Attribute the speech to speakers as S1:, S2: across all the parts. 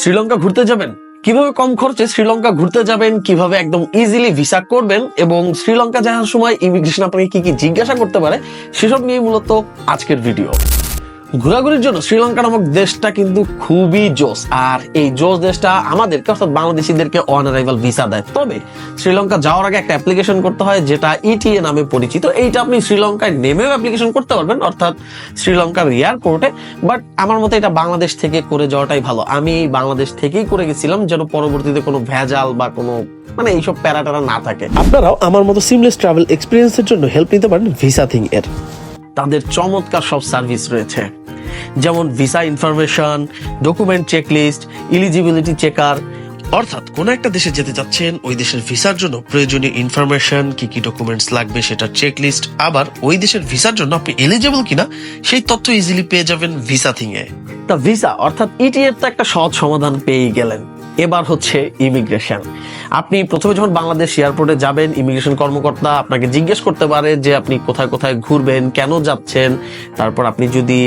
S1: শ্রীলঙ্কা ঘুরতে যাবেন? কীভাবে কম খরচে শ্রীলঙ্কা ঘুরতে যাবেন? কীভাবে একদম ইজিলি ভিসা করবেন? এবং শ্রীলঙ্কা যাওয়ার সময় ইমিগ্রেশন আপনাকে কি কি জিজ্ঞাসা করতে পারে? সেসব নিয়ে মূলত আজকের ভিডিও ঘোরাঘুরির জন্য শ্রীলঙ্কা নামক দেশটা কিন্তু খুবই জোস আর এই জোস দেশটা আমাদেরকে অর্থাৎ বাংলাদেশিদেরকে অন অ্যারাইভাল ভিসা দেয়। তবে শ্রীলঙ্কা যাওয়ার আগে একটা অ্যাপ্লিকেশন করতে হয় যেটা ইটিএ নামে পরিচিত। এইটা আপনি শ্রীলঙ্কায় নেমেও অ্যাপ্লিকেশন করতে পারবেন অর্থাৎ শ্রীলঙ্কার এয়ারপোর্টে বাট আমার মতে এটা বাংলাদেশ থেকে করে যাওয়াটাই ভালো। আমি এই বাংলাদেশ থেকেই করে গেছিলাম যেন পরবর্তীতে কোনো ভেজাল বা কোনো মানে এইসব প্যারাটারা না থাকে।
S2: আপনারাও আমার মতো সিমলেস ট্রাভেল এক্সপিরিয়েন্সের জন্য হেল্প নিতে পারেন ভিসা থিং এর।
S1: তাদের চমৎকার সব সার্ভিস রয়েছে। যেমন visa information, document checklist eligibility checker
S2: অর্থাৎ কোন একটা দেশে যেতে যাচ্ছেন, ওই দেশের ভিসার জন্য প্রয়োজনীয় ইনফরমেশন কি কি ডকুমেন্টস লাগবে সেটা চেকলিস্ট আবার ওই দেশের ভিসার জন্য আপনি এলিজেবল কিনা, সেই তথ্য ইজিলি পেয়ে যাবেন ভিসা থিং এ
S1: তা ভিসা, অর্থাৎ ইটিএর তো একটা সহজ সমাধান পেয়ে গেলেন। এবার হচ্ছে ইমিগ্রেশন আপনি প্রথমে যখন বাংলাদেশ এয়ারপোর্টে যাবেন ইমিগ্রেশন কর্মকর্তা আপনাকে জিজ্ঞেস করতে পারে যে আপনি কোথায় কোথায় ঘুরবেন, কেন যাচ্ছেন, তারপর আপনি যদি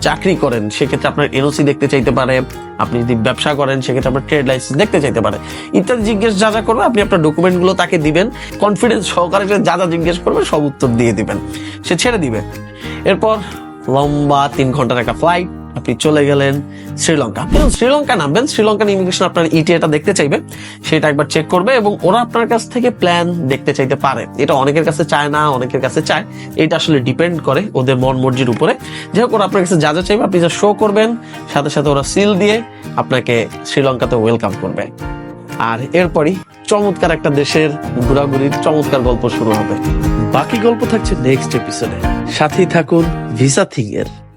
S1: চাকরি করেন, সেক্ষেত্রে আপনার এনওসি দেখতে চাইতে পারে, আপনি যদি ব্যবসা করেন, সেক্ষেত্রে আপনার ট্রেড লাইসেন্স দেখতে চাইতে পারে। ইত্যাদি জিজ্ঞেস যা যা করবে, আপনি আপনার ডকুমেন্টগুলো তাকে দিবেন কনফিডেন্স সহকারে যা যা জিজ্ঞেস করবে, সব উত্তর দিয়ে দিবেন। সে ছেড়ে দিবে। এরপর লম্বা তিন ঘণ্টার একটা ফ্লাইট আপনি চলে গেলেন শ্রীলঙ্কা। আপনি শ্রীলঙ্কা নামবেন, শ্রীলঙ্কান ইমিগ্রেশন আপনার ইটিএটা দেখতে চাইবে, সেটা একবার চেক করবে এবং ওরা আপনার কাছ থেকে প্ল্যান দেখতে চাইতে পারে। এটা অনেকের কাছে চায় না, অনেকের কাছে চায়। এটা আসলে ডিপেন্ড করে ওদের মন মর্জির উপরে। যাই হোক, ওরা আপনার কাছে যা যা চাইবে আপনি যা শো করবেন, সাথে সাথে ওরা সিল দিয়ে আপনাকে শ্রীলঙ্কাতে ওয়েলকাম করবে। আর এরপরই চমৎকার একটা দেশের ঘোরাঘুরির চমৎকার গল্প শুরু হবে।
S2: বাকি গল্প থাকছে নেক্সট এপিসোডে সাথেই থাকুন ভিসা থিং এর